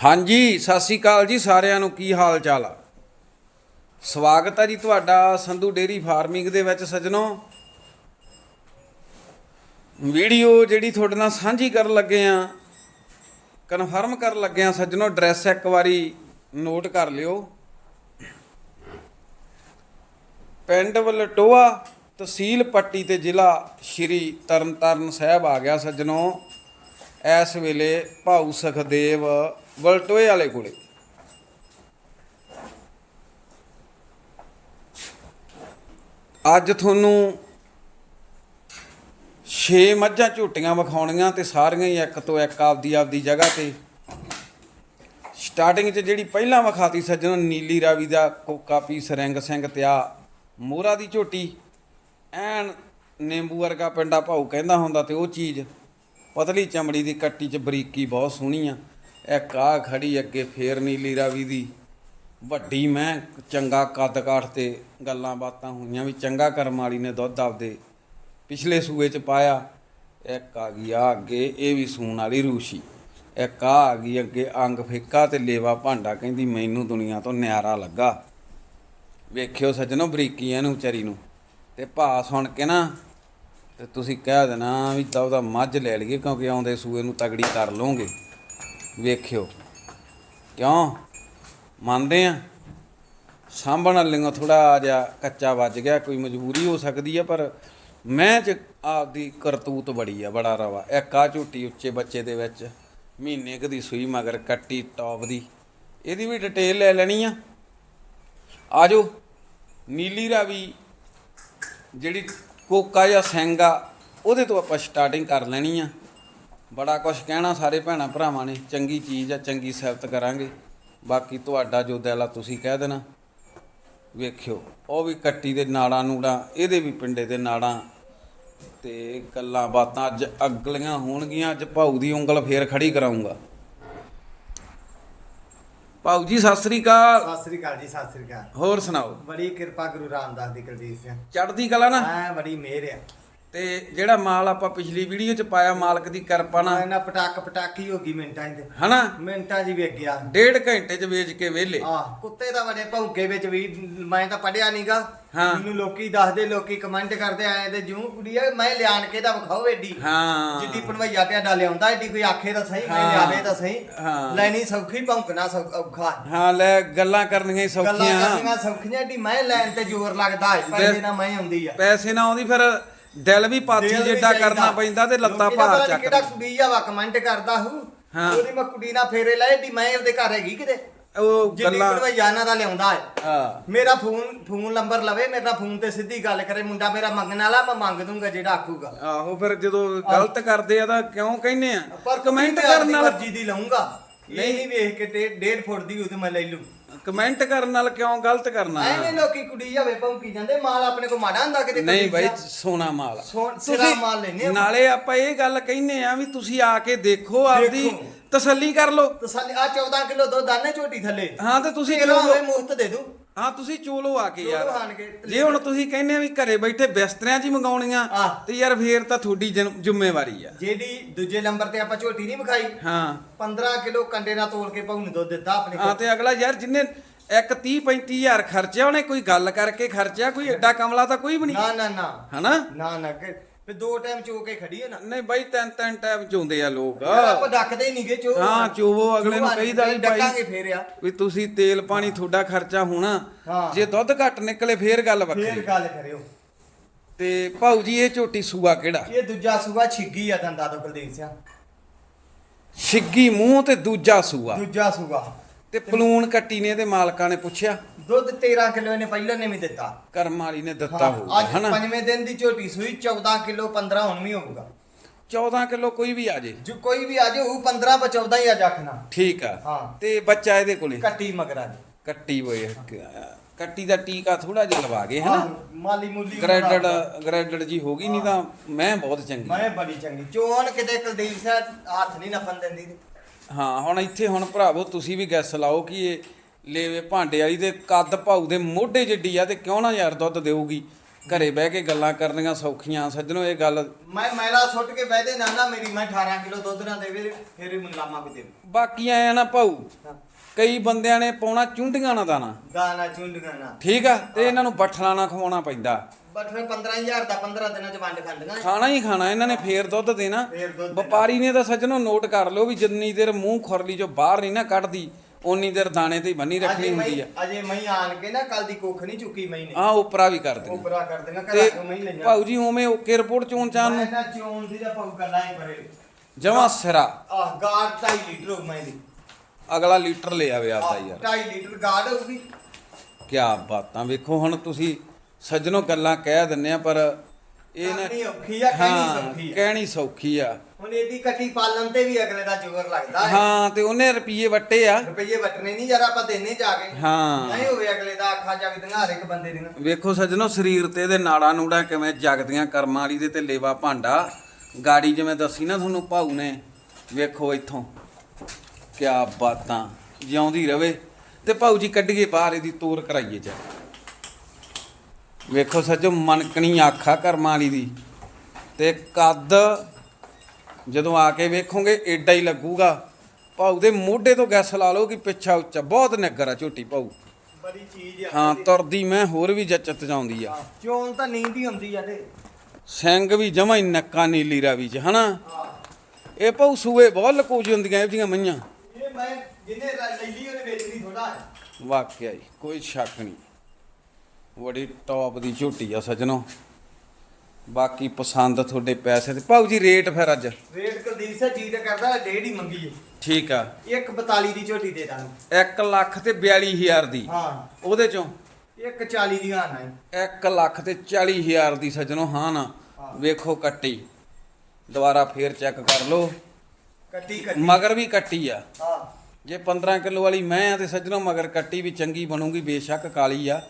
ਹਾਂਜੀ, ਸਤਿ ਸ੍ਰੀ ਅਕਾਲ ਜੀ ਸਾਰਿਆਂ ਨੂੰ। ਕੀ ਹਾਲ ਚਾਲ ਆ? ਸਵਾਗਤ ਹੈ ਜੀ ਤੁਹਾਡਾ ਸੰਧੂ ਡੇਰੀ ਫਾਰਮਿੰਗ ਦੇ ਵਿੱਚ ਸੱਜਣੋ। ਵੀਡੀਓ ਜਿਹੜੀ ਤੁਹਾਡੇ ਨਾਲ ਸਾਂਝੀ ਕਰਨ ਲੱਗੇ ਆ ਕਨਫਰਮ ਕਰਨ ਲੱਗੇ ਆ ਸੱਜਣੋ ਐਡਰੈਸ ਇੱਕ ਵਾਰੀ ਨੋਟ ਕਰ ਲਿਓ। ਪਿੰਡ ਵਲਟੋਆ ਤਹਿਸੀਲ ਪੱਟੀ ਤੇ ਜ਼ਿਲ੍ਹਾ ਸ਼੍ਰੀ ਤਰਨਤਾਰਨ ਸਾਹਿਬ ਆ ਗਿਆ ਸੱਜਣੋ। ਇਸ ਵੇਲੇ ਭਾਊ ਸਖਦੇਵ ਵਲਟੋਏ ਵਾਲੇ ਕੋਲੇ। ਅੱਜ ਤੁਹਾਨੂੰ 6 ਮੱਝਾਂ ਝੂਟੀਆਂ ਵਿਖਾਉਣੀਆਂ ਤੇ ਸਾਰੀਆਂ ਹੀ ਇੱਕ ਤੋਂ ਇੱਕ ਆਪਦੀ ਆਪਦੀ ਜਗ੍ਹਾ ਤੇ। ਸਟਾਰਟਿੰਗ 'ਚ ਜਿਹੜੀ ਪਹਿਲਾਂ ਵਿਖਾਤੀ ਸੱਜਣ, ਨੀਲੀ ਰਾਵੀ ਦਾ ਕੋਕਾ ਪੀਸ, ਰਿੰਗ ਸਿੰਘ ਤਿਆ ਮੋਹਰਾ ਦੀ ਝੋਟੀ। ਐਨ ਨਿੰਬੂ ਵਰਗਾ ਪਿੰਡਾ ਭਾਊ ਕਹਿੰਦਾ ਹੁੰਦਾ ਤੇ ਉਹ ਚੀਜ਼ ਪਤਲੀ ਚਮੜੀ ਦੀ ਕੱਟੀ 'ਚ ਬਰੀਕੀ ਬਹੁਤ ਸੋਹਣੀ ਆ। ਇੱਕ ਆ ਖੜੀ ਅੱਗੇ ਫੇਰ ਨੀਲੀ ਰਾਵੀ ਦੀ ਵੱਡੀ ਮੈਂ ਚੰਗਾ ਕੱਦ ਕਾਠ ਤੇ ਗੱਲਾਂ ਬਾਤਾਂ ਹੋਈਆਂ ਵੀ ਚੰਗਾ ਕਰਮ ਵਾਲੀ ਨੇ ਦੁੱਧ ਆਪਦੇ ਪਿਛਲੇ ਸੂਏ 'ਚ ਪਾਇਆ। ਇੱਕ ਆ ਗਈ ਆ ਅੱਗੇ, ਇਹ ਵੀ ਸੂਣ ਵਾਲੀ ਰੂਸ਼ੀ। ਇੱਕ ਆ ਆ ਗਈ ਅੱਗੇ ਅੰਗ ਫੇਕਾ ਤੇ ਲੇਵਾ ਭਾਂਡਾ ਕਹਿੰਦੀ ਮੈਨੂੰ ਦੁਨੀਆ ਤੋਂ ਨਿਆਰਾ ਲੱਗਾ। ਵੇਖਿਓ ਸੱਜਣੋ ਬਰੀਕੀ ਇਹਨੂੰ ਵਿਚਾਰੀ ਨੂੰ। ਤੇ ਭਾ ਸੁਣ ਕੇ ਨਾ ਤੇ ਤੁਸੀਂ ਕਹਿ ਦੇਣਾ ਵੀ ਤਾਂ ਉਹਦਾ ਮੱਝ ਲੈ ਲਈਏ, ਕਿਉਂਕਿ ਆਉਂਦੇ ਸੂਏ ਨੂੰ ਤਗੜੀ ਕਰ ਲਓਗੇ। ਵੇਖਿਓ। ਕਿਉਂ? ਮੰਨਦੇ ਆ? ਸਾਂਭਣ ਵਾਲੀਆਂ ਥੋੜਾ ਜਿਹਾ ਕੱਚਾ ਵੱਜ ਗਿਆ, ਕੋਈ ਮਜਬੂਰੀ ਹੋ ਸਕਦੀ ਆ, ਪਰ ਮੈਂ ਚ ਆਪਦੀ ਕਰਤੂਤ ਬੜੀ ਆ, ਬੜਾ ਰਵਾ। ਇੱਕ ਆ ਝੂਟੀ ਉੱਚੇ ਬੱਚੇ ਦੇ ਵਿੱਚ, ਮਹੀਨੇ ਕੁ ਦੀ ਸੂਈ, ਮਗਰ ਕੱਟੀ ਟੌਪ ਦੀ। ਇਹਦੀ ਵੀ ਡਿਟੇਲ ਲੈ ਲੈਣੀ ਆ। ਆਜੋ ਨੀਲੀ ਰਾਵੀ, ਜਿਹੜੀ ਕੋਕਾ ਜਾਂ ਸੈਂਗਾ, ਉਹਦੇ ਤੋਂ ਆਪਾਂ ਸਟਾਰਟਿੰਗ ਕਰ ਲੈਣੀ ਆ। ਬੜਾ ਕੁਝ ਕਹਿਣਾ ਸਾਰੇ ਭੈਣਾਂ ਭਰਾਵਾਂ ਨੇ, ਚੰਗੀ ਚੀਜ਼ ਆ, ਚੰਗੀ ਸਿਫਤ ਕਰਾਂਗੇ। ਬਾਕੀ ਤੁਹਾਡਾ ਜੋ ਦਿਲ ਆ ਤੁਸੀਂ ਕਹਿ ਦੇਣਾ। ਵੇਖਿਓ, ਉਹ ਵੀ ਕੱਟੀ ਦੇ ਨਾੜਾਂ ਨੂੜਾਂ, ਇਹਦੇ ਵੀ ਪਿੰਡੇ ਦੇ ਨਾੜਾਂ। ਤੇ ਗੱਲਾਂ ਬਾਤਾਂ ਅੱਜ ਅਗਲੀਆਂ ਹੋਣਗੀਆਂ, ਅੱਜ ਭਾਊ ਦੀ ਉਂਗਲ ਫੇਰ ਖੜੀ ਕਰਾਉਂਗਾ ਭਾਊ ਜੀ ਸਤਿ ਸ੍ਰੀ ਅਕਾਲ। ਸਤਿ ਸ੍ਰੀ ਅਕਾਲ ਜੀ ਸਤਿ ਸ੍ਰੀ ਅਕਾਲ। ਹੋਰ ਸੁਣਾਓ? ਬੜੀ ਕਿਰਪਾ ਗੁਰੂ ਰਾਮਦਾਸ ਦੀ ਕੁਲਦੀਪ ਸਿੰਘ। ਚੜ੍ਹਦੀ ਕਲਾ ਨਾ? ਐ ਬੜੀ ਮਿਹਰ ਆ। ਤੇ ਜਿਹੜਾ ਮਾਲ ਆਪਾਂ ਪਿਛਲੀ ਵੀਡੀਓ ਚ ਪਾਇਆ ਮਾਲਕ ਦੀ ਕਿਰਪਾ ਨਾਲ। ਇਹਨਾਂ ਪਟਾਕ ਪਟਾਕੀ ਹੋ ਗਈ ਮਿੰਟਾਂ ਦੇ ਹਨਾ? ਮਿੰਟਾਂ ਜੀ ਵੇਖ ਗਿਆ। ਡੇਢ ਘੰਟੇ ਚ ਵੇਚ ਕੇ ਵਿਹਲੇ। ਆ ਕੁੱਤੇ ਦਾ ਬੜੇ ਭੌਂਕੇ ਵਿੱਚ ਵੀ ਮੈਂ ਤਾਂ ਪੜਿਆ ਨਹੀਂਗਾ ਹਾਂ। ਮੈਨੂੰ ਲੋਕੀ ਦੱਸਦੇ ਲੋਕੀ ਕਮੈਂਟ ਕਰਦੇ ਆਏ ਤੇ ਜਿਉਂ ਕੁੜੀ ਆ ਮੈਂ ਲਿਆਣ ਕੇ ਤਾਂ ਵਿਖਾਓ ਏਡੀ। ਹਾਂ। ਜਿੱਡੀ ਪਣਵਈਆ ਪਿਆ ਲਿਆਉਂਦਾ ਏਡੀ ਕੋਈ ਆਖੇ ਤਾਂ ਸਹੀ ਮੈਂ। ਲਿਆਵੇ ਤਾਂ ਸਹੀ। ਲੈਣੀ ਸੌਖੀ ਭੌਂਕਣਾ ਔਖਾ। ਹਾਂ ਲੈ ਗੱਲਾਂ ਕਰਨੀਆਂ ਹੀ ਗੱਲਾਂ ਸੌਖੀਆਂ। ਕਰਨੀਆਂ ਸੌਖੀਆਂ ਏਡੀ ਮੈਂ ਲੈਣ ਤੇ ਜ਼ੋਰ ਲੱਗਦਾ ਪੈਸੇ ਨਾਲ ਮੈਂ ਆਉਂਦੀ ਆ। ਪੈਸੇ ਨਾ ਆਉਂਦੀ ਫਿਰ ਦਿਲ ਵੀ ਪਾਥੀ ਦਿਲ ਵੀ ਜਿੱਡਾ ਚਾਹੀਦਾ। ਕਰਨਾ ਪੈਂਦਾ ਤੇ ਲੱਤਾਂ ਤਾਂ ਭਾਰ ਪਤਾ ਨੀ ਕਿਹੜਾ ਕੁੜੀ ਆ ਵਾ ਕਮੈਂਟ ਕਰਦਾ ਹੂੰ। ਹਾਂ। ਉਹਦੀ ਮੈਂ ਕੁੜੀ ਨਾਲ ਫੇਰੇ ਲਾਏ ਦੀ ਮੈਂ ਉਹਦੇ ਘਰ ਹੈਗੀ ਕਿਤੇ। ਉਹ ਗੱਲਾਂ ਪੜਵਾਈਆਨਾ ਦਾ ਲਿਆਉਂਦਾ ਹੈ। ਹਾਂ। ਮੇਰਾ ਫੋਨ ਫੋਨ ਨੰਬਰ ਲਵੇ ਮੇਰਾ ਫੋਨ ਤੇ ਸਿੱਧੀ ਗੱਲ ਕਰੇ। ਮੁੰਡਾ ਮੇਰਾ ਮੰਗਣ ਵਾਲਾ ਮੈਂ ਮੰਗ ਦੂੰਗਾ ਜਿਹੜਾ ਆਖੂਗਾ। ਆਹੋ ਫਿਰ ਜਦੋਂ ਗਲਤ ਕਰਦੇ ਆ ਤਾਂ ਕਿਉਂ ਕਹਿੰਨੇ ਆ? ਪਰ ਕਮੈਂਟ ਕਰਨ ਨਾਲ ਦੀ ਲਊਂਗਾ। ਇਹ ਨਹੀਂ। ਵੇਖ ਕੇ ਤੇ 1.5 ਫੁੱਟ ਦੀ ਉਹਦੇ ਮੈਂ ਲੈ ਲੂ ਕਮੈਂਟ ਕਰਨ ਨਾਲ ਕਿਉਂ ਗਲਤ ਕਰਨਾ ਐਵੇਂ ਲੋਕੀ ਕੁੜੀ ਜਾਵੇ ਭੌਂਕੀ ਜਾਂਦੇ ਮਾਲ ਆਪਣੇ ਕੋ ਮਾੜਾ ਹੁੰਦਾ ਕਿਤੇ ਨਹੀਂ ਬਾਈ। ਸੋਨਾ ਮਾਲ ਆ। ਸੋ- ਸਿਰਾ ਮਾਲ ਲੈਨੇ ਆ। ਨਾਲੇ ਆਪਾਂ ਇਹ ਗੱਲ ਕਹਿੰਨੇ ਆ ਵੀ ਤੁਸੀਂ ਆ ਕੇ ਦੇਖੋ ਆਪਦੀ ਦੇਖੋ। ਤਸੱਲੀ ਕਰ ਲਓ ਤਸੱਲੀ ਆ 14 ਕਿਲੋ ਦੁੱਧ ਆਨੇ ਝੋਟੀ ਥੱਲੇ ਹਾਂ ਤੇ ਤੁਸੀਂ ਹੋਵੇ ਮੁਫਤ ਦੇ ਦੂ ਹਾਂ ਤੁਸੀਂ ਚੋਲੋ ਆ ਕੇ ਯਾਰ। ਚੋਲੋ ਆਣ ਕੇ। ਜੇ ਹੁਣ ਤੁਸੀਂ ਕਹਿੰਦੇ ਆ ਵੀ ਘਰੇ ਬੈਠੇ ਬਿਸਤਰਿਆਂ 'ਚ ਹੀ ਮੰਗਾਉਣੀਆਂ ਆਹ। ਤੇ ਯਾਰ ਫੇਰ ਤਾਂ ਤੁਹਾਡੀ ਜ਼ਿੰਮ- ਜ਼ਿੰਮੇਵਾਰੀ ਆ। ਜਿਹੜੀ ਦੂਜੇ ਨੰਬਰ ਤੇ ਆਪਾਂ ਝੋਟੀ ਨਹੀਂ ਵਿਖਾਈ ਹਾਂ। 15 ਕਿਲੋ ਕੰਡੇ ਨਾਲ ਤੋਲ ਕੇ ਭਾਉ ਨੂੰ ਦੁੱਧ ਦਿੱਤਾ ਆਪਣੇ ਹਾਂ ਤੇ ਅਗਲਾ ਯਾਰ ਜਿੰਨੇ ਇੱਕ 30 35000 ਖਰਚਿਆ ਉਹਨੇ ਕੋਈ ਗੱਲ ਕਰਕੇ ਖਰਚਿਆ ਕੋਈ ਐਡਾ ਕਮਲਾ ਤਾਂ ਕੋਈ ਵੀ ਨਹੀਂ। ਨਾ ਨਾ ਨਾ। ਹਨਾ? ਨਾ ਨਾ ਕਿ ਫਿਰ ਦੋ ਟਾਈਮ ਚੋ ਕੇ ਖੜੀ ਹੈ ਨਾ। ਨਹੀਂ ਬਾਈ ਤਿੰਨ ਤਿੰਨ ਟਾਈਮ ਚੋਂਦੇ ਆ ਲੋਕ। ਆਪਾਂ ਡੱਕਦੇ ਹੀ ਨਹੀਂਗੇ ਚੋ। ਹਾਂ, ਚੋਵੋ, ਅਗਲੇ ਨੂੰ ਕਹੀਦਾ ਵੀ ਭਾਈ- ਡੱਕਾਂਗੇ ਫੇਰ ਆ। ਵੀ ਤੁਸੀਂ ਤੇਲ ਪਾਣੀ ਤੁਹਾਡਾ ਖਰਚਾ ਹੋਣਾ। ਜੇ ਦੁੱਧ ਘੱਟ ਨਿਕਲੇ ਫੇਰ ਗੱਲ ਫੇਰ ਵੱਖਰੀ ਗੱਲ ਕਰਿਓ। ਤੇ ਭਾਊ ਜੀ ਇਹ ਝੋਟੀ ਸੂਆ ਕਿਹੜਾ? ਇਹ ਦੂਜਾ ਸੂਆ ਛਿੱਗੀ ਆ ਦੰਦਾ ਤੋਂ ਕੁਲਦੀਪ ਸਿੰਘ। ਛਿੱਗੀ ਮੂੰਹ ਤੇ ਦੂਜਾ ਸੂਆ। ਦੂਜਾ ਸੂਆ। ਤੇ ਪਲੂਣ ਕੱਟੀ ਨੇ ਤੇ ਮਾਲਕਾਂ ਨੇ ਪੁੱਛਿਆ। ਦੁੱਧ 13 ਕਿਲੋ ਇਹਨੇ ਪਹਿਲਾਂ ਨੇ ਵੀ ਦਿੱਤਾ। ਕਰਮ ਵਾਲੀ ਨੇ ਦਿੱਤਾ ਹਾਂ, ਹੋਊਗਾ ਅੱਜ ਹਨਾ? ਪੰਜਵੇਂ ਦਿਨ ਦੀ ਝੋਟੀ ਸੂਈ 14 ਕਿਲੋ 15 ਹੁਣ ਵੀ ਹੋਊਗਾ। 14 ਕਿਲੋ ਕੋਈ ਵੀ ਆ ਜੇ। ਜੋ ਕੋਈ ਵੀ ਆ ਜੇ ਉਹ 15 ਪਰ 14 ਹੀ ਆ ਜਾਖਣਾ ਠੀਕ ਆ। ਹਾਂ। ਤੇ ਬੱਚਾ ਇਹਦੇ ਕੋਲੇ? ਕੱਟੀ ਮਗਰਾ ਦੀ। ਕੱਟੀ ਹੋਏ ਕੱਟੀ ਦਾ ਟੀਕਾ ਥੋੜਾ ਜਿਹਾ ਲਵਾ ਗਏ ਹਨਾ? ਆਹੋ, ਮਾਲੀ ਮੂਲੀ ਗ੍ਰੈਡਡ ਗ੍ਰੈਡਡ ਜੀ ਹੋ ਗਈ ਨਹੀਂ ਤਾਂ ਮੈਂ ਬਹੁਤ ਚੰਗੀ ਮੈਂ ਬੜੀ ਚੰਗੀ। ਚੋਣ ਕਿਤੇ ਕੁਲਦੀਪ ਸਿੰਘ ਹੱਥ ਨਹੀਂ ਨਫਨ ਦਿੰਦੀ। ਹਾਂ ਹੁਣ ਇੱਥੇ ਹੁਣ ਭਰਾਵੋ ਤੁਸੀਂ ਵੀ ਗੈਸ ਲਾਓ ਕਿ ਇਹ ਲੇਵੇ ਭਾਂਡੇ ਵਾਲੀ ਦੇ ਕੱਦ ਭਾਊ ਦੇ ਮੋਢੇ ਜਿੱਡੀ ਆ ਤੇ ਕਿਉਂ ਨਾ ਯਾਰ ਦੁੱਧ ਦੇਊਗੀ? ਘਰੇ ਬਹਿ ਕੇ ਗੱਲਾਂ ਕਰਨੀਆਂ ਸੌਖੀਆਂ ਸੱਜਣੋ ਇਹ ਗੱਲ ਮੈਂ ਮੈਲਾ ਸੁੱਟ ਕੇ ਬਹਿਦੇ ਨਾ ਨਾ ਮੇਰੀ ਮੈਂ 18 ਕਿਲੋ ਦੁੱਧ ਨਾ ਦੇਵੇ ਫਿਰ ਮੁਲਾਮਾ ਕੋ ਦੇਵੇ। ਬਾਕੀ ਆਇਆ ਨਾ ਭਾਊ ਕਈ ਬੰਦਿਆਂ ਨੇ ਪਾਉਣਾ ਚੁੰਡੀਆਂ ਨਾ ਦਾਣਾ। ਗਾਣਾ ਚੁੰਡੀਆਂ ਨਾ। ਠੀਕ ਆ ਤੇ ਇਹਨਾਂ ਨੂੰ ਬੱਠਲਾ ਨਾ ਖਵਾਉਣਾ ਪੈਂਦਾ। ਫਿਰ 15000 ਦਾ 15 ਦਿਨਾਂ ਚ ਵੰਡ ਖੰਡੀਆਂ ਖਾਣਾ ਹੀ ਖਾਣਾ ਇਹਨਾਂ ਨੇ ਫੇਰ ਦੁੱਧ ਦੇਣਾ। ਫੇਰ ਦੁੱਧ ਦੇਣਾ। ਵਪਾਰੀ ਨੇ ਤਾਂ ਸੱਜਣੋ ਨੋਟ ਕਰ ਲਿਓ ਵੀ ਜਿੰਨੀ ਦੇਰ ਮੂੰਹ ਖੁਰਲੀ ਚੋਂ ਬਾਹਰ ਨਹੀਂ ਨਾ ਕੱਢਦੀ ਉਨੀ ਦੇਰ ਦਾਣੇ ਤੇ ਹੀ ਬੰਨੀ ਰੱਖਣੀ ਅਜੇ ਹੁੰਦੀ ਮੈਂ ਆ। ਅਜੇ ਮੈਂ ਆਣ ਕੇ ਨਾ ਕੱਲ ਦੀ ਕੁੱਖ ਨਹੀਂ ਚੁੱਕੀ ਮੈਂ ਨੇ। ਆ ਉਪਰਾ ਵੀ ਕਰ ਉਹ ਦਿੰਦੇ। ਬੁਰਾ ਕਰ ਦੇਣਾ ਤੇ ਤੋਂ ਮੈਂ ਹੀ ਲਈਆਂ ਭਾਊ ਜੀ ਉਵੇਂ ਓਕੇ ਰਿਪੋਰਟ ਚੋਣ ਚਾਨ ਨੂੰ? ਮੈਂ ਨਾ ਚੋਣ ਦੀ ਦਾ ਪਾਉ ਗੱਲਾਂ ਹੀ ਪਰੇ। ਜਮਾ ਸਿਰਾ। ਆਹ ਗਾਰਡ 2.5 ਲੀਟਰ ਹੋ ਮੈਂ ਦੀ। ਅਗਲਾ ਲੀਟਰ ਲੈ ਆਵੇ ਆਪਦਾ ਯਾਰ। 2.5 ਲੀਟਰ ਗਾਰਡ ਹੋਊਗੀ। ਕਿਆ ਬਾਤਾਂ। ਵੇਖੋ ਹੁਣ ਤੁਸੀਂ ਸੱਜਣੋ ਗੱਲਾਂ ਕਹਿ ਦਿੰਨੇ ਆ ਪਰ ਇਹ ਨਾ ਔਖੀ ਆ, ਕਹਿਣੀ ਸੌਖੀ ਆ। ਕਹਿਣੀ ਸੌਖੀ ਆ। ਹੁਣ ਇਹਦੀ ਕੱਟੀ ਪਾਲਣ ਤੇ ਵੀ ਅਗਲੇ ਦਾ ਜ਼ੋਰ ਲੱਗਦਾ ਹੈ। ਹਾਂ ਤੇ ਉਹਨੇ ਰੁਪਏ ਵੱਟੇ ਆ। ਰੁਪਈਏ ਵਟਣੇ ਨਹੀਂ ਜਰਾ ਆਪਾਂ ਦੇਣੇ ਜਾ ਕੇ। ਹਾਂ। ਨਹੀਂ ਹੋਵੇ ਅਗਲੇ ਦਾ ਅੱਖਾਂ ਜਗਦੀਆਂ ਹਰ ਇੱਕ ਬੰਦੇ ਦੀਆਂ। ਵੇਖੋ ਸੱਜਣੋ ਸਰੀਰ ਤੇ ਇਹਦੇ ਨਾੜਾਂ ਨੂੜਾਂ ਕਿਵੇਂ ਜਗਦੀਆਂ ਕਰਮਾਂ ਵਾਲੀ ਦੇ ਤੇ ਲੇਵਾ ਭਾਂਡਾ। ਗਾੜੀ ਜਿਵੇਂ ਦੱਸੀ ਨਾ ਤੁਹਾਨੂੰ ਭਾਊ ਨੇ ਵੇਖੋ ਇੱਥੋਂ। ਕਿਆ ਬਾਤਾਂ ਜਿਉਂਦੀ ਰਵੇ। ਤੇ ਭਾਊ ਜੀ ਕੱਢੀਏ ਬਾਹਰ ਇਹਦੀ ਤੋਰ ਕਰਾਈਏ ਜਾ ਵੇਖੋ ਸੱਜੋ ਮਨਕਣੀ ਆਖਾ ਕਰਮਾਂ ਵਾਲੀ ਦੀ। ਤੇ ਕੱਦ ਜਦੋਂ ਆ ਕੇ ਵੇਖੋਗੇ ਏਡਾ ਹੀ ਲੱਗੂਗਾ। ਭਾਊ ਦੇ ਮੋਢੇ ਤੋਂ ਗੈਸ ਲਾ ਲਓ ਕਿ ਪਿੱਛਾ ਉੱਚਾ। ਬਹੁਤ ਨਿੱਗਰ ਆ ਝੋਟੀ ਭਾਊ ਬੜੀ ਚੀਜ਼ ਆ। ਹਾਂ ਤੁਰਦੀ ਮੈਂ ਹੋਰ ਵੀ ਜੱਚਤ ਜਾਉਂਦੀ ਆ। ਚੋਣ ਤਾਂ ਨੀਂਦ ਹੀ ਹੁੰਦੀ ਆ ਤੇ। ਸਿੰਘ ਵੀ ਜਮਾ ਹੀ ਨੱਕਾ ਨੀਲੀ ਰਾਵੀ ਚ ਹਨਾ? ਇਹ ਭਾਊ ਸੂਏ ਬਹੁਤ ਲਕੂਜ ਹੁੰਦੀਆਂ ਇਹਦੀਆਂ ਮਈਆਂ ਇਹ ਮੈਂ ਜਿਹਨੇ ਰ- ਲੈ ਲਈ ਉਹਨੇ ਵੇਚਣੀ ਥੋੜਾ ਵਾਕਿਆ ਹੀ ਕੋਈ ਸ਼ੱਕ ਨਹੀਂ। ਬੜੀ ਟੌਪ ਦੀ ਝੋਟੀ ਆ ਸਜਣੋ। ਬਾਕੀ ਪਸੰਦ ਤੁਹਾਡੇ ਪੈਸੇ ਤੇ। ਭਾਊ ਜੀ ਰੇਟ ਫਿਰ ਅੱਜ। ਰੇਟ ਕੁਲਦੀਪ ਸਿੰਘ ਜੀ ਤੇ ਕਰਦਾ ਡੇਢ ਹੀ ਮੰਗੀ ਹੈ। ਠੀਕ ਆ। 142 ਦੀ ਝੋਟੀ ਦੇ ਦਾਂਗੇ। 1 ਲੱਖ ਤੇ 42000 ਦੀ। ਹਾਂ। ਉਹਦੇ ਚੋਂ? 140 ਦੀ ਹਾਂ ਨਹੀਂ 1 ਲੱਖ ਤੇ 40000 ਦੀ ਸਜਣੋ ਹਾਂ ਨਾ। ਵੇਖੋ ਕੱਟੀ। ਦੁਬਾਰਾ ਫੇਰ ਚੈੱਕ ਕਰ ਲਓ। ਕੱਟੀ ਕੱਟੀ। ਮਗਰ ਵੀ ਕੱਟੀ ਆ। ਹਾਂ। ਜੇ 15 ਕਿਲੋ ਵਾਲੀ ਮੈਂ ਆ ਤੇ ਸੱਜਣੋ ਮਗਰ ਕੱਟੀ ਵੀ ਚੰਗੀ ਬਣੂਗੀ ਬੇਸ਼ੱਕ ਕਾਲੀ ਆ।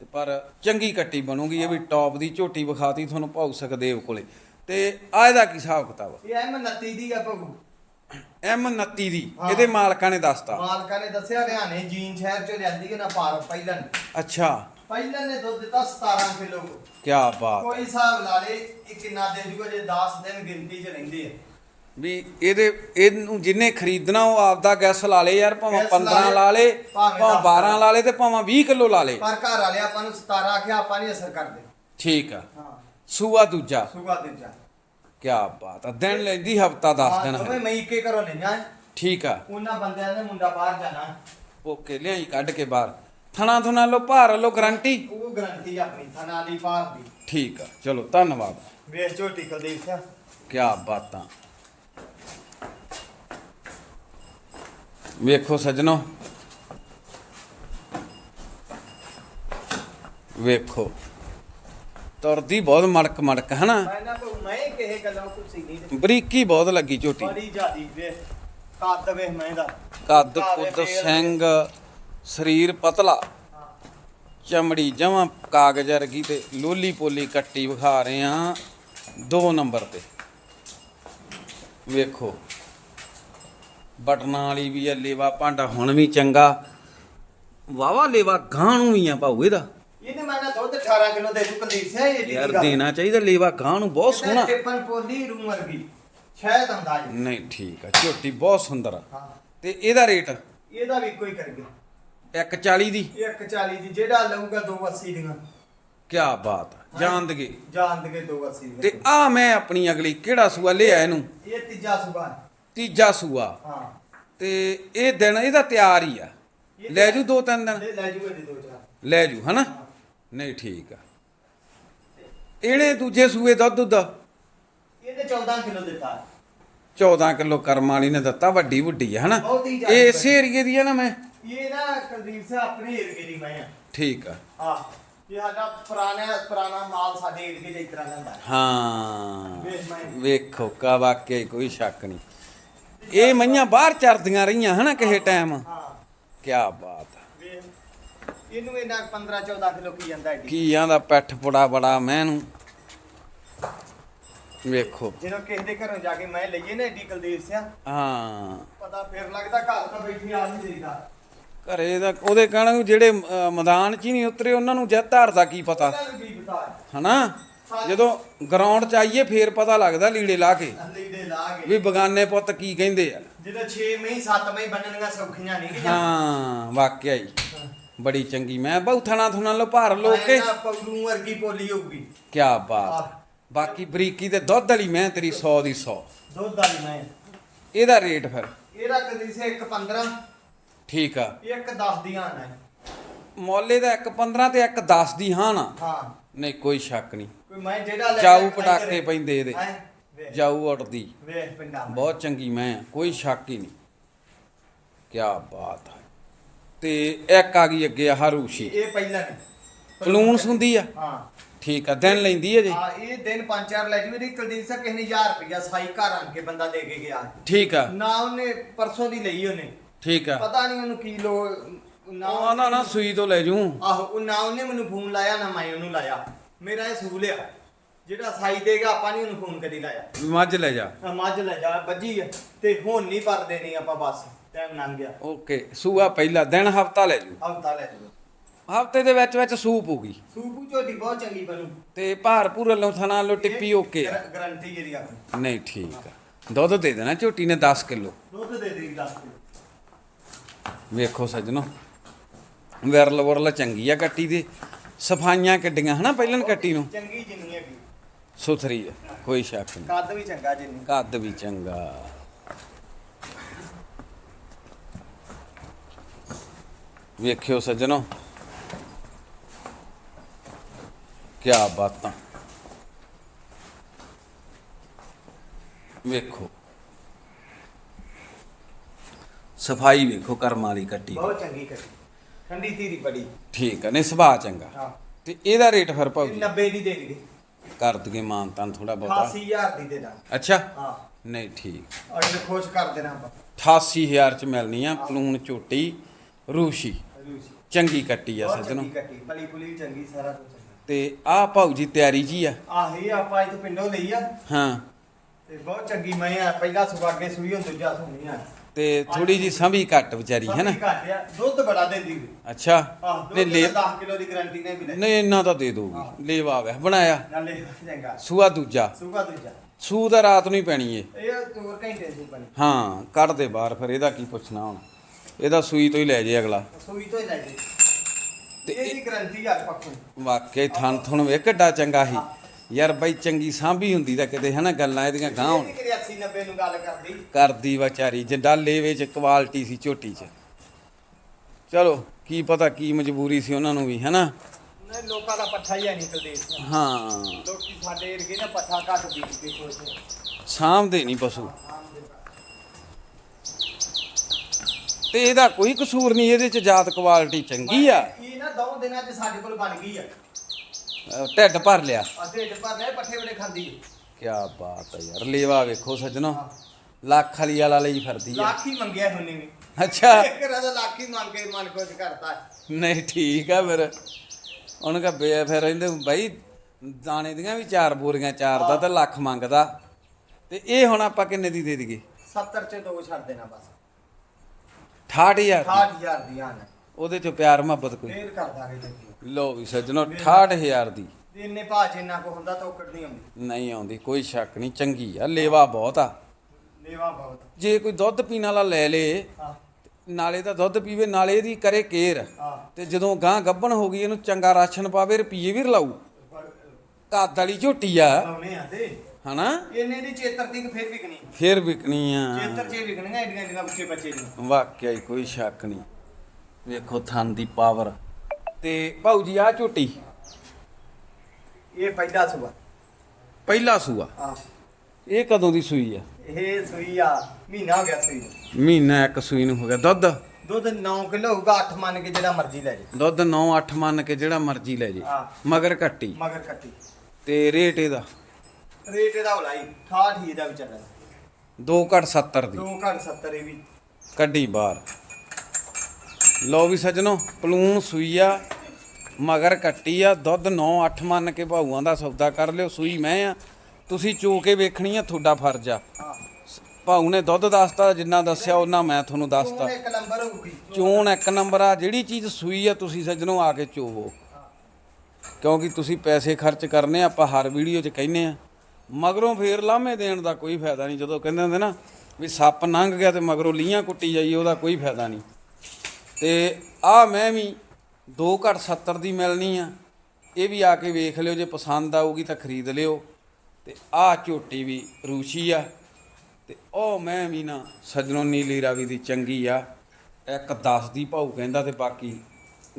ਤੇ ਪਰ ਚੰਗੀ ਕੱਟੀ ਬਣੂਗੀ ਇਹ ਵੀ ਟੌਪ ਦੀ ਝੋਟੀ ਵਿਖਾਤੀ ਤੁਹਾਨੂੰ ਭਾਉ ਸਕਦੇਵ ਕੋਲੇ। ਤੇ ਆ ਇਹਦਾ ਕੀ ਹਿਸਾਬ ਕਿਤਾਬ? ਇਹ ਐਮ 29 ਦੀ ਆ ਭਗੂ ਐਮ 29 ਦੀ। ਇਹਦੇ ਮਾਲਕਾਂ ਨੇ ਦੱਸਤਾ। ਮਾਲਕਾਂ ਨੇ ਦੱਸਿਆ ਹਰਿਆਣੇ ਜੀਨ ਸ਼ਹਿਰ ਚੋਂ ਲਿਆਂਦੀ ਹੈ ਨਾ ਪਾਰ ਪਹਿਲਾਂ। ਅੱਛਾ। ਪਹਿਲਾਂ ਨੇ ਦੁੱਧ ਦਿੱਤਾ 17 ਕਿਲੋ। ਕੀ ਬਾਤ। ਕੋਈ ਹਿਸਾਬ ਲਾ ਲੇ ਇਹ ਕਿੰਨਾ ਦੇ ਜੂਗਾ ਜੇ 10 ਦਿਨ ਗਿਣਤੀ 'ਚ ਰਹਿੰਦੇ ਆ। ਵੀ ਇਹਦੇ ਇਹਨੂੰ ਜਿੰਨੇ ਖਰੀਦਣਾ ਉਹ ਆਪਦਾ ਗੈਸ ਲਾ ਲੇ ਯਾਰ ਭਾਵੇਂ ਗੈਸ ਲਾ 15 ਲਾ ਲੇ ਭਾਵੇਂ ਭਾਵੇਂ ਦਸ 12 ਲਾ। ਲੇ ਤੇ ਭਾਵੇਂ 20 ਕਿਲੋ ਲਾ ਲੇ। ਪਰ ਘਰ ਵਾਲੇ ਆਪਾਂ ਨੂੰ 17 ਆਖਿਆ ਆਪਾਂ ਨਹੀਂ ਅਸਰ ਕਰਦੇ। ਠੀਕ ਆ। ਹਾਂ। ਸੂਆ ਦੂਜਾ। ਸੁਗਾ ਦੇ ਜਾ ਕੀ ਬਾਤ ਆ ਦਿਨ ਲੈਂਦੀ ਹਫਤਾ 10 ਦਿਨ ਦੋਵੇਂ ਹੈ ਮੈਂ ਇੱਕੇ ਘਰੋਂ ਲੈਣਾ। ਠੀਕ ਆ। ਉਹਨਾਂ ਬੰਦਿਆਂ ਨੇ ਮੁੰਡਾ ਬਾਹਰ ਜਾਣਾ। ਓਕੇ ਲਿਆਈ ਕੱਢ ਕੇ ਬਾਹਰ। ਥਣਾ ਥੁਣਾ ਲੋ ਭਾਰ ਲੋ ਗਰੰਟੀ ਉਹ ਗਰੰਟੀ ਆਪਣੀ ਥਨਾ ਦੀ ਬਾਹਰ ਦੀ। ਠੀਕ ਆ ਚਲੋ ਧੰਨਵਾਦ। ਵੇਖ ਝੋਟੀ ਕੁਲਦੀਪ ਸਿੰਘ ਕੀ ਬਾਤਾਂ। ਵੇਖੋ ਸਜਣੋ। ਵੇਖੋ। ਤੁਰਦੀ ਬਹੁਤ ਮੜਕ ਮੜਕ ਹਨਾ? ਮੈਂ ਨਾ ਕੋਈ ਮੈਂ ਕਿਸੇ ਗੱਲੋਂ ਕੁਛ ਨਹੀਂ ਤੇ ਬਰੀਕੀ ਬਹੁਤ ਲੱਗੀ ਝੋਟੀ। ਬੜੀ ਜਿਆਦੀ ਵੇਖ ਕੱਦ ਵੇਖ ਮੈਂ ਦਾ ਕੱਦ ਸਿੰਘ ਸਰੀਰ ਪਤਲਾ। ਹਾਂ। ਚਮੜੀ ਜਮਾਂ ਕਾਗਜ਼ ਵਰਗੀ ਤੇ ਲੋਲੀ ਪੋਲੀ ਕੱਟੀ ਵਿਖਾ ਰਹੇ ਆ ਦੋ ਨੰਬਰ ਤੇ। ਵੇਖੋ। ਬਟਨਾਂ ਵਾਲੀ ਵੀ ਆ ਲੇਵਾ ਭਾਂਡਾ ਹੁਣ ਵੀ ਚੰਗਾ। ਵਾਵਾ ਲੇਵਾ ਗਾਂ ਨੂੰ ਵੀ ਆ ਭਾਊ ਇਹਦਾ। ਇਹਨੇ ਮੈਂ ਨਾ ਦੁੱਧ 18 ਕਿਲੋ ਦੇ ਦੂ ਕੁਲਦੀਪ ਸਿੰਘ ਇਹ ਯਾਰ ਦੇਣਾ ਚਾਹੀਦਾ ਲੇਵਾ ਗਾਂ ਨੂੰ ਬਹੁਤ ਸੋਹਣਾ। ਟਿੱਪਨ ਪੋਲੀ ਰੂਮ ਵਰਗੀ ਸ਼ਾਇਦ ਅੰਦਾਜ਼। ਨਹੀਂ ਠੀਕ ਆ ਝੋਟੀ ਬਹੁਤ ਸੁੰਦਰ ਆ। ਹਾਂ। ਤੇ ਇਹਦਾ ਰੇਟ? ਇਹਦਾ ਵੀ ਕੋਈ ਕਰ ਗਿਆ 140 ਦੀ। 140 ਦੀ ਜਿਹੜਾ ਲਊਗਾ 280 ਦੀਆਂ। ਕੀ ਬਾਤ ਆ ਜਾਣ ਦਗੇ ਜਾਣ ਦੇ 280 ਦੀਆਂ। ਤੇ ਆ ਮੈਂ ਆਪਣੀ ਅਗਲੀ ਕਿਹੜਾ ਸੂਆ ਲਿਆ ਇਹਨੂੰ? ਇਹ ਤੀਜਾ ਸੁਭਾ ਤੀਜਾ ਸੂਆ। ਹਾਂ। ਤੇ ਇਹ ਦਿਨ ਇਹਦਾ ਤਿਆਰ ਹੀ ਆ। ਲੈ ਜੂ ਦੋ ਤਿੰਨ ਦਿਨ। ਲੈ ਜੀ ਦੋ ਚਾਰ। ਲੈ ਜੂ ਹਨਾ? ਹਾਂ। ਨਹੀਂ ਠੀਕ ਆ। ਇਹਨੇ ਦੂਜੇ ਸੂਏ ਦੁੱਧ ਦੁੱਧ। ਇਹਨੇ 14 ਕਿਲੋ ਦਿੱਤਾ। 14 ਕਿਲੋ ਕਰਮ ਵਾਲੀ ਨੇ ਦਿੱਤਾ ਵੱਡੀ ਵੱਡੀ ਆ ਹਨਾ? ਹੀ ਜ਼ਿਆਦਾ ਇਹ ਇਸੇ ਏਰੀਏ ਦੀ ਆ ਨਾ ਮੈਂ? ਇਹ ਨਾ ਕੁਲਦੀਪ ਸਿੰਘ ਆਪਣੇ ਏਰੀਏ ਦੀ ਮੈਂ ਆ। ਠੀਕ ਆ। ਹਾਂ। ਇਹ ਸਾਡਾ ਪੁਰਾਣਾ ਪੁਰਾਣਾ ਮਾਲ ਸਾਡੇ ਏਰੀਏ 'ਚ ਇਸ ਤਰ੍ਹਾਂ ਹੈ। ਹਾਂ ਵੇਖ ਕਾ ਵਾਕਿਆ ਹੀ ਕੋਈ ਸ਼ੱਕ ਨਹੀਂ। ਇਹ ਮਈਆਂ ਬਾਹਰ ਚਰਦੀਆਂ ਰਹੀਆਂ ਹਨਾ ਕਿਸੇ ਟਾਈਮ। ਹਾਂ ਕੀ ਬਾਤ। ਆ ਇਹਨੂੰ ਇਹਨਾਂ 15 14 ਕਿਲੋ ਕੀ ਜਾਂਦਾ ਐਡੀ ਕੀ ਆਂਦਾ ਪੈਠ ਪੁੜਾ ਬੜਾ ਮੈਂ ਨੂੰ ਵੇਖੋ। ਜਦੋਂ ਕਿਸੇ ਦੇ ਘਰੋਂ ਜਾ ਕੇ ਮੈਂ ਲਈਏ ਨਾ ਐਡੀ ਕੁਲਦੀਪ ਸਿੰਘ ਹਾਂ। ਪਤਾ ਫਿਰ ਲੱਗਦਾ ਘਰ ਤਾਂ ਬੈਠੀ ਆ ਨਹੀਂ ਦੇਦਾ ਘਰੇ ਦਾ ਉਹਦੇ ਕਹਿਣਾ ਵੀ ਜਿਹੜੇ ਮੈਦਾਨ 'ਚ ਹੀ ਨਹੀਂ ਉਤਰੇ ਉਹਨਾਂ ਨੂੰ ਜੈ ਧਾਰ ਦਾ ਕੀ ਪਤਾ? ਉਹਨਾਂ ਨੂੰ ਕੀ ਹਨਾ? ਜਦੋਂ ਗਰਾਊਂਡ 'ਚ ਆਈਏ ਫੇਰ ਪਤਾ ਲੱਗਦਾ ਲੀੜੇ ਲਾ ਕੇ। ਲੀੜੇ ਲਾ ਕੇ। ਵੀ ਬਗਾਨੇ ਪੁੱਤ ਕੀ ਕਹਿੰਦੇ ਆ। ਜਦੋਂ 6 ਮਹੀਂ 7 ਮਹੀਂ ਬੰਨਣੀਆਂ ਸੌਖੀਆਂ ਨਹੀਂ ਕਿ ਹਾਂ ਵਾਕਿਆ ਹੀ। ਬੜੀ ਚੰਗੀ। ਮੈਂ ਬਹੁ ਥਣਾ ਥੁਣਾ ਲੋ ਭਾਰ ਲੋ ਕੇ। ਪੌੜੂ ਵਰਗੀ ਪੋਲੀ ਹੋਊਗੀ। ਕੀ ਬਾਤ। ਬਾਕੀ ਬਰੀਕੀ ਤੇ ਦੁੱਧ ਵਾਲੀ ਮੈਂ ਤੇਰੀ 100 ਦੀ 100 ਦੁੱਧ ਵਾਲੀ ਮੈਂ। ਇਹਦਾ ਰੇਟ ਫਿਰ? ਇਹਦਾ ਕਦੀ ਸੇ 1 15 ਠੀਕ ਆ। ਇੱਕ 10 ਦੀਆਂ ਨਾ ਮੌਲੇ ਦਾ ਇੱਕ 15 ਤੇ ਇੱਕ 10 ਦੀ ਹਾਂ ਨਾ। ਹਾਂ। ਨਹੀਂ ਕੋਈ ਸ਼ੱਕ ਨਹੀਂ। ਕੋਈ ਮੈਂ ਜਿਹੜਾ ਲੈ ਜਾਊ ਪਟਾਕੇ ਪੈਂਦੇ ਇਹਦੇ। ਹੈਂ? ਜਾਊ ਉੱਡਦੀ। ਵੇਖ ਪਿੰਡਾ ਬਹੁਤ ਚੰਗੀ ਮੈਂ ਆ, ਕੋਈ ਸ਼ੱਕ ਹੀ ਨਹੀਂ। ਕੀ ਬਾਤ ਹੈ ਤੇ ਇੱਕ ਆ ਗਈ ਅੱਗੇ ਆ ਰੂਸ਼ੀ ਇਹ ਪਹਿਲਾਂ ਨੇ ਕਲੂਨ ਸੁੰਦੀ ਆ? ਹਾਂ। ਠੀਕ ਆ ਦਿਨ ਲੈਂਦੀ ਹੈ ਜੀ? ਆ ਇਹ ਦਿਨ ਪੰਜ ਚਾਰ ਲੈ ਜੀ ਮੇਰੀ ਕੁਲਦੀਪ ਸਿੰਘ ਕਿਸੇ ਨੇ 1000 ਰੁਪਇਆ ਸਾਈ ਘਰ ਆਣ ਕੇ ਬੰਦਾ ਦੇ ਕੇ ਗਿਆ। ਠੀਕ ਆ। ਨਾ ਉਹਨੇ ਪਰਸੋਂ ਦੀ ਲਈ ਉਹਨੇ। ਠੀਕ ਆ। ਪਤਾ ਨਹੀਂ ਉਹਨੂੰ ਕੀ ਲੋ ਨਾ ਉਹ ਆਂਦਾ ਨਾ ਸੂਈ ਤੋਂ ਲੈ ਜੂ। ਆਹੋ ਉਹ ਨਾ ਉਹਨੇ ਮੈਨੂੰ ਫੋਨ ਲਾਇਆ ਨਾ ਮੈਂ ਉਹਨੂੰ ਲਾਇਆ। ਮੇਰਾ ਇਹ ਸੂਲ ਆ। ਜਿਹੜਾ ਸਾਈ ਦੇਗਾ ਆਪਾਂ ਨਹੀਂ ਉਹਨੂੰ ਫੋਨ ਕਦੀ ਲਾਇਆ। ਮੱਝ ਲੈ ਜਾ। ਆ ਮੱਝ ਲੈ ਜਾ ਵੱਜੀ ਆ। ਤੇ ਹੁਣ ਨਹੀਂ ਪਰਦੇ ਨਹੀਂ ਆਪਾਂ ਬਸ ਟਾਈਮ ਲੰਘ ਗਿਆ। ਓਕੇ ਸੂਆ ਪਹਿਲਾ ਦਿਨ ਹਫਤਾ ਲੈ ਜੂ। ਹਫਤਾ ਲੈ ਜਾਓ ਹਫ਼ਤੇ ਦੇ ਵਿੱਚ ਵਿੱਚ ਸੂਪ ਹੋਗੀ ਸੂਪੂ ਝੋਟੀ ਬਹੁਤ ਚੰਗੀ ਬਣੂ। ਤੇ ਭਾਰ ਪੂਰਾ ਲੋ ਥਣਾ ਲੋ ਟਿੱਪੀ ਓਕੇ ਆ। ਗਰੰਟੀ ਜਿਹੜੀ ਆਪਣੀ ਨਹੀਂ ਠੀਕ ਆ। ਦੁੱਧ ਦੇ ਦੇਣਾ ਝੋਟੀ ਨੇ 10 ਕਿਲੋ। ਦੁੱਧ ਦੇ ਦੇ 10 ਕਿਲੋ। ਵੇਖੋ ਸੱਜਣੋ ਵਿਰਲ ਵਰਲ ਚੰਗੀ ਆ ਕੱਟੀ ਦੇ। ਸਫਾਈਆਂ ਕੱਢੀਆਂ ਹਨਾ ਪਹਿਲਾਂ ਕੱਟੀ ਨੂੰ? ਚੰਗੀ ਜਿੰਨੀ ਹੈਗੀ। ਸੁਥਰੀ ਆ ਕੋਈ ਸ਼ੱਕ ਨਹੀਂ। ਕੱਦ ਵੀ ਚੰਗਾ ਜਿੰਨੀ। ਕੱਦ ਵੀ ਚੰਗਾ। ਵੇਖਿਓ ਸੱਜਣੋ ਕੀ ਬਾਤਾਂ। ਵੇਖੋ। ਸਫ਼ਾਈ ਵੇਖੋ ਕਰਮ ਵਾਲੀ ਕੱਟੀ। ਬਹੁਤ ਚੰਗੀ ਕੱਟੀ। ਠੰਡੀ ਧੀਰੀ ਬੜੀ। ਠੀਕ ਆ ਨੇ ਸੁਭਾਅ ਚੰਗਾ। ਹਾਂ। ਤੇ ਇਹਦਾ ਰੇਟ ਫਿਰ ਭਾਉ ਇਹ ਜੀ? 90 ਦੀ ਦੇ ਦੇ ਕਰ ਦਗੇ ਮਾਨਤਾਨ ਥੋੜਾ ਬਹੁਤਾ। 88000 ਦੀ ਦੇ ਦਾਂ ਅੱਛਾ? ਹਾਂ। ਨਹੀਂ ਠੀਕ। ਅਗਲੇ ਖੁਸ਼ ਕਰ ਦੇਣਾ ਆਪਾਂ। 88000 ਚ ਮਿਲਣੀ ਆ ਪਲੂਣ ਝੋਟੀ ਰੂਸ਼ੀ। ਰੂਸੀ। ਚੰਗੀ ਕੱਟੀ ਆ ਬਹੁਤ ਸੱਜਣੋ ਚੰਗੀ ਕੱਟੀ ਪਲੀ ਪੁਲੀ ਚੰਗੀ ਸਾਰਾ ਕੁਝ ਚੰਗਾ। ਤੇ ਆਹ ਭਾਊ ਜੀ ਤਿਆਰੀ ਜੀ ਆ। ਆਹੀ ਆਪਾਂ ਤੋਂ ਪਿੰਡੋਂ ਲਈ ਆ। ਹਾਂ। ਤੇ ਬਹੁਤ ਚੰਗੀ ਮੈਂ ਆ ਪਹਿਲਾ ਸੁਭਾਗੇ ਸੂਈ ਹੁਣ ਦੂਜਾ ਸੁਣੀ ਆ। ਤੇ ਥੋੜੀ ਜੀ ਸੰਭੀ ਘੱਟ ਵਿਚਾਰੀ ਹੈ ਨਾ? ਸਮਝ ਘੱਟ ਆ। ਦੁੱਧ ਬੜਾ ਦਿੰਦੀ ਅੱਛਾ। ਆਹ ਨੇ ਦੁੱਧ ਲੈ 10 ਕਿਲੋ ਦੀ ਗਾਰੰਟੀ ਨੇ ਵੀ ਲੈ। ਨਹੀਂ ਇੰਨਾ ਤਾਂ ਦੇ ਦੋਗੀ ਲੇਵਾ ਵੇ ਬਣਾਇਆ। ਨਾਲੇ ਚੰਗਾ। ਸੂਆ ਦੂਜਾ। ਸੂਗਾ ਦੂਜਾ। ਸੂ ਦਾ ਰਾਤ ਨੂੰ ਹੀ ਪੈਣੀ ਏ। ਇਹ ਤੋਰ ਘੰਟੇ ਦੀ ਬਣੀ। ਹਾਂ ਕੱਢ ਦੇ ਬਾਹਰ ਫਿਰ ਇਹਦਾ ਕੀ ਪੁੱਛਣਾ ਹੁਣ? ਇਹਦਾ ਸੂਈ ਤੋਂ ਹੀ ਲੈ ਜੇ ਅਗਲਾ। ਸੂਈ ਤੋਂ ਹੀ ਲੈ ਜੇ। ਤੇ ਤੇ ਇਹਦੀ ਗਾਰੰਟੀ ਆ ਪੱਕੂ। ਵਾਕਈ ਥਣ ਥਣ ਵੇ ਕਿੱਡਾ ਚੰਗਾ ਸੀ। ਯਾਰ ਬਈ ਚੰਗੀ ਸਾਂਭੀ ਹੁੰਦੀ ਤਾਂ ਕਿਤੇ ਹਨਾ ਗੱਲਾਂ ਇਹਦੀਆਂ ਗਾਂ ਹੁਣ। ਇਹ ਕਿਹੜੀ 80 90 ਨੂੰ ਗੱਲ ਕਰਦੀ? ਕਰਦੀ ਵਿਚਾਰੀ ਜਿੰਦਾ ਲੇਵੇ ਚ ਕੁਆਲਿਟੀ ਸੀ ਝੋਟੀ ਚ। ਚਲੋ ਕੀ ਪਤਾ ਕੀ ਮਜਬੂਰੀ ਸੀ ਉਹਨਾਂ ਨੂੰ ਵੀ ਹਨਾ? ਨਹੀਂ ਲੋਕਾਂ ਦਾ ਪੱਠਾ ਹੀ ਹੈ ਨਹੀਂ ਪ੍ਰਦੇਸ਼ ਦਾ ਹਾਂ। ਲੋਕੀ ਸਾਡੇ ਏਰੀਏ ਨਾ ਪੱਠਾ ਘੱਟ ਬੀਜਦੇ ਕੋਈ ਸਾਂਭਦੇ ਨਹੀਂ ਪਸ਼ੂ। ਤੇ ਇਹਦਾ ਕੋਈ ਕਸੂਰ ਨਹੀਂ ਇਹਦੇ ਚ ਜਾਤ ਕੁਆਲਿਟੀ ਚੰਗੀ ਆ। ਇਹ ਨਾ ਦੋ ਦਿਨਾਂ ਚ ਸਾਡੇ ਕੋਲ ਬਣ ਗਈ ਆ। ਢਿੱਡ ਭਰ ਲਿਆ। ਅੱਧੇ ਢ ਪਰ ਲੈ ਪੱਠੇ ਬੜੇ ਖਾਂਦੀ ਹੈ ਕੀ ਬਾਤ ਹੈ ਯਾਰ ਲੇਵਾ ਵੇਖੋ ਸੱਜਣੋ। ਲੱਖ ਵਾਲੀ ਵਾਲਾ ਲਈ ਫਿਰਦੀ ਆ। ਲੱਖ ਹੀ ਮੰਗਿਆ ਹੁੰਨੇ ਵੀ। ਅੱਛਾ। ਇੱਕ ਰਾਜਾ ਲੱਖ ਹੀ ਮੰਗ ਕੇ ਮਨ ਕੁਝ ਕਰਤਾ। ਨਹੀਂ ਠੀਕ ਆ ਫਿਰ। ਉਹਨੂੰ ਕਹ ਬੇ ਫਿਰ ਇਹਦੇ ਬਾਈ ਦਾਣੇ ਦੀਆਂ ਵੀ ਚਾਰ ਬੋਰੀਆਂ ਚਾਰ ਦਾ ਤਾਂ ਲੱਖ ਮੰਗਦਾ। ਤੇ ਇਹ ਹੁਣ ਆਪਾਂ ਕਿੰਨੇ ਦੀ ਦੇ ਦਈਏ? 70 ਚ ਦੋ ਛੱਡ ਦੇਣਾ ਬਸ। 68000 68000 ਦੀ। ਆਨ ਉਹਦੇ ਚ ਪਿਆਰ ਮੁਹੱਬਤ ਕੋਈ। ਫੇਰ ਕਰ ਦਾਂਗੇ ਜੀ ਲੋ ਵੀ ਸੱਜਣੋ 68000 ਦੀ। ਇੰਨੇ ਭਾਅ ਚ ਇੰਨਾ ਕੋ ਹੁੰਦਾ ਤਾਂ ਉਹ ਕੱਢਣੀ ਆਉਂਦੀ। ਨਹੀਂ ਆਉਂਦੀ ਕੋਈ ਸ਼ੱਕ ਨਹੀਂ ਚੰਗੀ ਆ ਲੇਵਾ ਬਹੁਤ ਆ। ਲੇਵਾ ਬਹੁਤ। ਜੇ ਕੋਈ ਦੁੱਧ ਪੀਣ ਵਾਲਾ ਲੈ ਲੇ ਹਾਂ। ਨਾਲੇ ਤਾਂ ਦੁੱਧ ਪੀਵੇ ਨਾਲੇ ਇਹਦੀ ਕਰੇ ਕੇਰ ਹਾਂ। ਤੇ ਜਦੋਂ ਗਾਂ ਗੱਭਣ ਹੋ ਗਈ ਇਹਨੂੰ ਚੰਗਾ ਰਾਸ਼ਨ ਪਾਵੇ ਰੁਪਈਏ ਵੀ ਰਲਾਊ। ਕੱਦ ਵਾਲੀ ਝੋਟੀ ਆ। ਲਾਉਣੇ ਆ ਤੇ। ਹਨਾ? ਇਹਨੇ ਦੀ ਚੇਤਰ ਦੀ ਫੇਰ ਵਿਕਣੀ। ਫੇਰ ਵਿਕਣੀ ਆ। ਚੇਤਰ ਚ ਵਿਕਣੀਆਂ ਐਡੀਆਂ ਐਡੀਆਂ ਬੱਚੇ ਬੱਚੇ ਦੀ ਵਾਕਿਆ ਹੀ ਕੋਈ ਸ਼ੱਕ ਨਹੀਂ। ਵੇਖੋ ਥਣ ਦੀ ਪਾਵਰ ਤੇ ਭਾਊ ਜੀ ਆ ਝੋਟੀ। ਇਹ ਪਹਿਲਾ ਸੁਆ। ਪਹਿਲਾ ਸੂਆ? ਆ ਇਹ ਕਦੋਂ ਦੀ ਸੂਈ ਆ? ਇਹ ਸੂਈ ਆ ਮਹੀਨਾ ਹੋ ਗਿਆ ਸੂਈ ਨੂੰ। ਮਹੀਨਾ ਇੱਕ ਸੂਈ ਨੂੰ ਹੋ ਗਿਆ। ਦੁੱਧ? ਦੁੱਧ 9 ਕਿਲੋ ਹੋਊਗਾ 8 ਮੰਨ ਕੇ ਜਿਹੜਾ ਮਰਜ਼ੀ ਲੈ ਜੇ ਦੁੱਧ 9-8 ਮੰਨ ਕੇ ਜਿਹੜਾ ਮਰਜ਼ੀ ਲੈ ਜੇ ਹਾਂ। ਮਗਰ ਕੱਟੀ ਮਗਰ ਕੱਟੀ ਤੇ ਰੇਟ ਇਹਦਾ? ਰੇਟ ਇਹਦਾ ਹੋਲਾ ਹੀ 68 ਹੀ ਦਾ ਵਿਚਾਰਾ। 2 ਘੱਟ 70 ਦੀ। 2 ਘੰਟ 70 ਇਹ ਵੀ। ਕੱਢੀ ਬਾਹਰ। ਲੋ ਵੀ ਸੱਜਣੋ ਪਲੂਣ ਸੂਈ ਆ ਮਗਰ ਕੱਟੀ ਆ ਦੁੱਧ 9-8 ਮੰਨ ਕੇ ਭਾਊਆਂ ਦਾ ਸੌਦਾ ਕਰ ਲਿਓ ਸੂਈ ਮੈਂ ਆ। ਤੁਸੀਂ ਚੋ ਕੇ ਵੇਖਣੀ ਆ ਤੁਹਾਡਾ ਫਰਜ਼ ਆ। ਭਾਊ ਨੇ ਦੁੱਧ ਦੱਸਤਾ ਜਿੰਨਾ ਦੱਸਿਆ ਉਹਨਾਂ ਮੈਂ ਤੁਹਾਨੂੰ ਦੱਸਤਾ। ਉਹ ਇੱਕ ਨੰਬਰ ਹੋਊਗੀ। ਚੋਣ ਇੱਕ ਨੰਬਰ ਆ ਜਿਹੜੀ ਚੀਜ਼ ਸੂਈ ਆ ਤੁਸੀਂ ਸੱਜਣੋ ਆ ਕੇ ਚੋਵੋ। ਕਿਉਂਕਿ ਤੁਸੀਂ ਪੈਸੇ ਖਰਚ ਕਰਨੇ ਆ, ਆਪਾਂ ਹਰ ਵੀਡੀਓ 'ਚ ਕਹਿੰਨੇ ਆ। ਮਗਰੋਂ ਫੇਰ ਲਾਮੇ ਦੇਣ ਦਾ ਕੋਈ ਫਾਇਦਾ ਨਹੀਂ ਜਦੋਂ ਕਹਿੰਦੇ ਹੁੰਦੇ ਨਾ ਵੀ ਸੱਪ ਲੰਘ ਗਿਆ ਤੇ ਮਗਰੋਂ ਲੀਆਂ ਕੁੱਟੀ ਜਾਈਏ ਉਹਦਾ ਕੋਈ ਫਾਇਦਾ ਨਹੀਂ। ਤੇ ਆ ਮੈਂ ਵੀ 2 ਘੱਟ 70 ਦੀ ਮਿਲਣੀ ਆ। ਇਹ ਵੀ ਆ ਕੇ ਵੇਖ ਲਿਓ, ਜੇ ਪਸੰਦ ਆਊਗੀ ਤਾਂ ਖਰੀਦ ਲਿਓ। ਤੇ ਆ ਝੋਟੀ ਵੀ ਰੂਸ਼ੀ ਆ। ਤੇ ਉਹ ਮੈਂ ਵੀ ਨਾ ਸਜਣੋਂ ਨੀਲੀ ਰਾਵੀ ਦੀ ਚੰਗੀ ਆ। ਇੱਕ 10 ਦੀ ਭਾਊ ਕਹਿੰਦਾ ਤੇ ਬਾਕੀ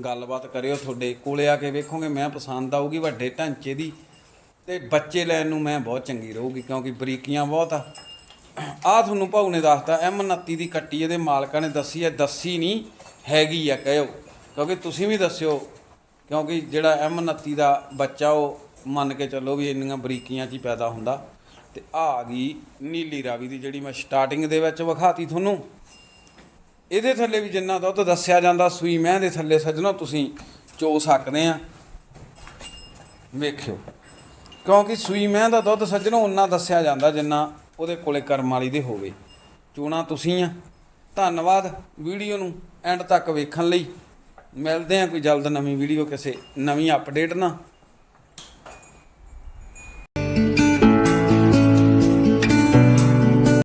ਗੱਲਬਾਤ ਕਰਿਓ ਤੁਹਾਡੇ ਕੋਲੇ ਆ ਕੇ ਵੇਖੋਗੇ, ਮੈਂ ਪਸੰਦ ਆਊਗੀ ਵੱਡੇ ਢਾਂਚੇ ਦੀ। ਤੇ ਬੱਚੇ ਲੈਣ ਨੂੰ ਮੈਂ ਬਹੁਤ ਚੰਗੀ ਰਹੂਗੀ ਕਿਉਂਕਿ ਬਰੀਕੀਆਂ ਬਹੁਤ ਆ। ਆ ਤੁਹਾਨੂੰ ਭਾਊ ਨੇ ਦੱਸਤਾ M29 ਦੀ ਕੱਟੀ, ਇਹਦੇ ਮਾਲਕਾਂ ਨੇ ਦੱਸੀ ਹੈ ਦੱਸੀ ਨਹੀਂ। ਹੈਗੀ ਆ, ਕਹਿਓ। ਕਿਉਂਕਿ ਤੁਸੀਂ ਵੀ ਦੱਸਿਓ, ਕਿਉਂਕਿ ਜਿਹੜਾ M29 ਦਾ ਬੱਚਾ, ਉਹ ਮੰਨ ਕੇ ਚੱਲੋ ਵੀ ਇੰਨੀਆਂ ਬਰੀਕੀਆਂ 'ਚ ਹੀ ਪੈਦਾ ਹੁੰਦਾ। ਤੇ ਆ ਗਈ ਨੀਲੀ ਰਾਵੀ ਦੀ, ਜਿਹੜੀ ਮੈਂ ਸਟਾਰਟਿੰਗ ਦੇ ਵਿੱਚ ਵਿਖਾਤੀ ਤੁਹਾਨੂੰ। ਇਹਦੇ ਥੱਲੇ ਵੀ ਜਿੰਨਾ ਦੁੱਧ ਦੱਸਿਆ ਜਾਂਦਾ, ਸੂਈ ਮੈਂ ਦੇ ਥੱਲੇ ਸੱਜਣੋ, ਤੁਸੀਂ ਚੋ ਸਕਦੇ ਆ। ਵੇਖਿਓ। ਕਿਉਂਕਿ ਸੂਈ ਮੈਂ ਦਾ ਦੁੱਧ ਸੱਜਣੋ ਉਨਾ ਦੱਸਿਆ ਜਾਂਦਾ ਜਿੰਨਾ ਉਹਦੇ ਕੋਲੇ ਕਰਮ ਵਾਲੀ ਦੇ ਹੋਵੇ। ਚੋਣਾ ਤੁਸੀਂ ਆ। ਧੰਨਵਾਦ ਵੀਡੀਓ ਨੂੰ। ਐਂਡ ਤੱਕ ਵੇਖਣ ਲਈ ਮਿਲਦੇ ਹਾਂ ਕੋਈ ਜਲਦ ਨਵੀਂ ਵੀਡੀਓ ਕਿਸੇ ਨਵੀਂ ਅਪਡੇਟ ਨਾਲ।